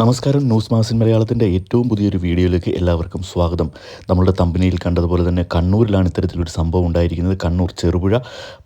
നമസ്കാരം. ന്യൂസ് മാസിൻ മലയാളത്തിന്റെ ഏറ്റവും പുതിയൊരു വീഡിയോയിലേക്ക് എല്ലാവർക്കും സ്വാഗതം. നമ്മളുടെ തമ്പനിയിൽ കണ്ടതുപോലെ തന്നെ കണ്ണൂരിലാണ് ഇത്തരത്തിലൊരു സംഭവം ഉണ്ടായിരിക്കുന്നത്. കണ്ണൂർ ചെറുപുഴ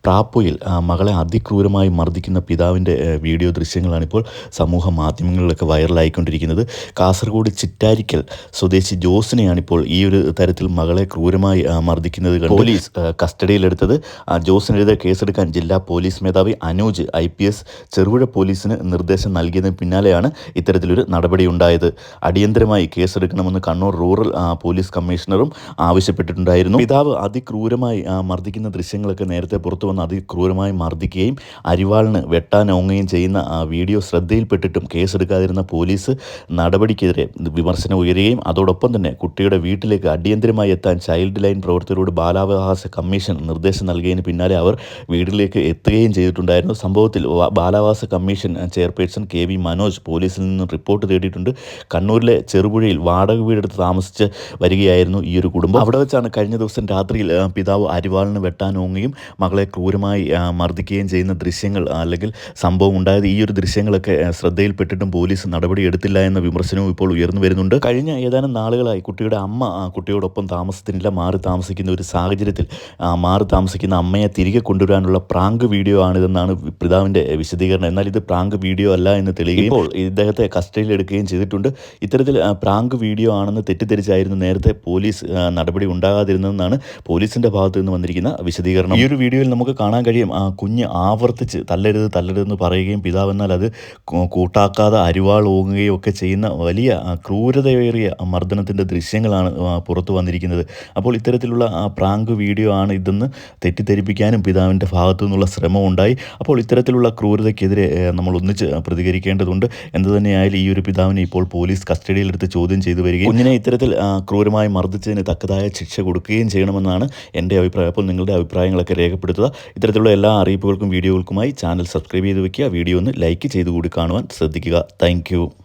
പ്രാപ്പോയിൽ മകളെ അതിക്രൂരമായി മർദ്ദിക്കുന്ന പിതാവിന്റെ വീഡിയോ ദൃശ്യങ്ങളാണിപ്പോൾ സമൂഹ മാധ്യമങ്ങളിലൊക്കെ വൈറലായിക്കൊണ്ടിരിക്കുന്നത്. കാസർഗോഡ് ചിറ്റാരിക്കൽ സ്വദേശി ജോസിനെയാണിപ്പോൾ ഈ ഒരു തരത്തിൽ മകളെ ക്രൂരമായി മർദ്ദിക്കുന്നത് പോലീസ്. കസ്റ്റഡിയിലെടുത്തത്. ആ, ജോസിനെതിരെ കേസെടുക്കാൻ ജില്ലാ പോലീസ് മേധാവി Anuj I P S Cherupuzha പോലീസിന് നിർദ്ദേശം നൽകിയതിന് പിന്നാലെയാണ് ഇത്തരത്തിലൊരു നടപടിയുണ്ടായത്. അടിയന്തരമായി കേസെടുക്കണമെന്ന് കണ്ണൂർ റൂറൽ പോലീസ് കമ്മീഷണറും ആവശ്യപ്പെട്ടിട്ടുണ്ടായിരുന്നു. പിതാവ് അതിക്രൂരമായി മർദ്ദിക്കുന്ന ദൃശ്യങ്ങളൊക്കെ നേരത്തെ പുറത്തു വന്ന് അതിക്രൂരമായി മർദ്ദിക്കുകയും അരിവാളിന് വെട്ടാനോങ്ങുകയും ചെയ്യുന്ന വീഡിയോ ശ്രദ്ധയിൽപ്പെട്ടിട്ടും കേസെടുക്കാതിരുന്ന പോലീസ് നടപടിക്കെതിരെ വിമർശനം ഉയരുകയും അതോടൊപ്പം തന്നെ കുട്ടിയുടെ വീട്ടിലേക്ക് അടിയന്തരമായി എത്താൻ ചൈൽഡ് ലൈൻ പ്രവർത്തകരോട് ബാലാവകാശ കമ്മീഷൻ നിർദ്ദേശം നൽകിയതിന് പിന്നാലെ അവർ വീട്ടിലേക്ക് എത്തുകയും ചെയ്തിട്ടുണ്ടായിരുന്നു. സംഭവത്തിൽ ബാലാവാസ commission chairperson K V Manoj പോലീസിൽ നിന്ന് റിപ്പോർട്ട് തേടിയിട്ടുണ്ട്. കണ്ണൂരിലെ ചെറുപുഴയിൽ വാടക വീടെടുത്ത് താമസിച്ച് വരികയായിരുന്നു ഈ ഒരു കുടുംബം. അവിടെ വെച്ചാണ് കഴിഞ്ഞ ദിവസം രാത്രിയിൽ പിതാവ് അരിവാളിന് വെട്ടാനോങ്ങുകയും മകളെ ക്രൂരമായി മർദ്ദിക്കുകയും ചെയ്യുന്ന ദൃശ്യങ്ങൾ അല്ലെങ്കിൽ സംഭവം ഉണ്ടായത് ഈ ഒരു ദൃശ്യങ്ങളൊക്കെ ശ്രദ്ധയിൽപ്പെട്ടിട്ടും പോലീസ് നടപടി എടുത്തില്ല എന്ന വിമർശനവും ഇപ്പോൾ ഉയർന്നു വരുന്നുണ്ട്. കഴിഞ്ഞ ഏതാനും നാളുകളായി കുട്ടിയുടെ അമ്മ കുട്ടിയോടൊപ്പം താമസത്തിനില്ല. മാറി താമസിക്കുന്ന ഒരു സാഹചര്യത്തിൽ മാറി താമസിക്കുന്ന അമ്മയെ തിരികെ കൊണ്ടുവരാനുള്ള പ്രാങ്ക് വീഡിയോ ആണിതെന്നാണ് പിതാവിന്റെ വിശദീകരണം. എന്നാൽ ഇത് പ്രാങ്ക് വീഡിയോ അല്ല എന്ന് തെളിയുകയും ഇപ്പോൾ ഇദ്ദേഹത്തെ കസ്റ്റഡിയിൽ എടുക്കുകയും ചെയ്തിട്ടുണ്ട്. ഇത്തരത്തിൽ പ്രാങ്ക് വീഡിയോ ആണെന്ന് തെറ്റിദ്ധരിച്ചായിരുന്നു നേരത്തെ പോലീസ് നടപടി ഉണ്ടാകാതിരുന്നതെന്നാണ് പോലീസിന്റെ ഭാഗത്ത് നിന്ന് വന്നിരിക്കുന്ന വിശദീകരണം. ഈ ഒരു വീഡിയോയിൽ നമുക്ക് കാണാൻ കഴിയും കുഞ്ഞ് ആവർത്തിച്ച് തല്ലരുത് തല്ലരുതെന്ന് പറയുകയും പിതാവ് എന്നാൽ അത് കൂട്ടാക്കാതെ അരിവാൾ ഓങ്ങുകയും ഒക്കെ ചെയ്യുന്ന വലിയ ക്രൂരതയേറിയ മർദ്ദനത്തിന്റെ ദൃശ്യങ്ങളാണ് പുറത്തു വന്നിരിക്കുന്നത്. അപ്പോൾ ഇത്തരത്തിലുള്ള പ്രാങ്ക് വീഡിയോ ആണ് ഇതെന്ന് തെറ്റിദ്ധരിപ്പിക്കാനും പിതാവിന്റെ ഭാഗത്തു നിന്നുള്ള ശ്രമം ഉണ്ടായി അപ്പോൾ ഇത്തരത്തിലുള്ള ക്രൂരതയ്ക്കെതിരെ നമ്മൾ ഒന്നിച്ച് പ്രതികരിക്കേണ്ടതുണ്ട്. എന്ത് തന്നെയായാലും ഈ ഒരു പിതാവിനെ ഇപ്പോൾ പോലീസ് കസ്റ്റഡിയിലെടുത്ത് ചോദ്യം ചെയ്തു വരികയും കുഞ്ഞിനെ ഇത്തരത്തിൽ ക്രൂരമായി മർദ്ദിച്ചതിന് തക്കതായ ശിക്ഷ കൊടുക്കുകയും ചെയ്യണമെന്നാണ് എന്റെ അഭിപ്രായം. അപ്പോൾ നിങ്ങളുടെ അഭിപ്രായങ്ങളൊക്കെ രേഖപ്പെടുത്തുക. ഇത്തരത്തിലുള്ള എല്ലാ അറിയിപ്പുകൾക്കും വീഡിയോകൾക്കുമായി ചാനൽ സബ്സ്ക്രൈബ് ചെയ്ത് വയ്ക്കുക വീഡിയോ ഒന്ന് ലൈക്ക് ചെയ്തുകൂടി കാണുവാൻ ശ്രദ്ധിക്കുക. താങ്ക്